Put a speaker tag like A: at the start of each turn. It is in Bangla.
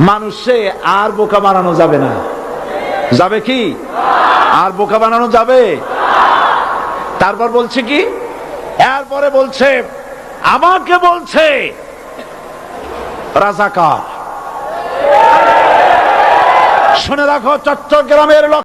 A: মানুষে আর বোকা বানানো যাবে না। যাবে কি? আর বোকা বানানো যাবে? তারপর বলছে কি? এরপরে বলছে, আমাকে বলছে, রাজাকার। শুনে রাখো, চট্টগ্রামের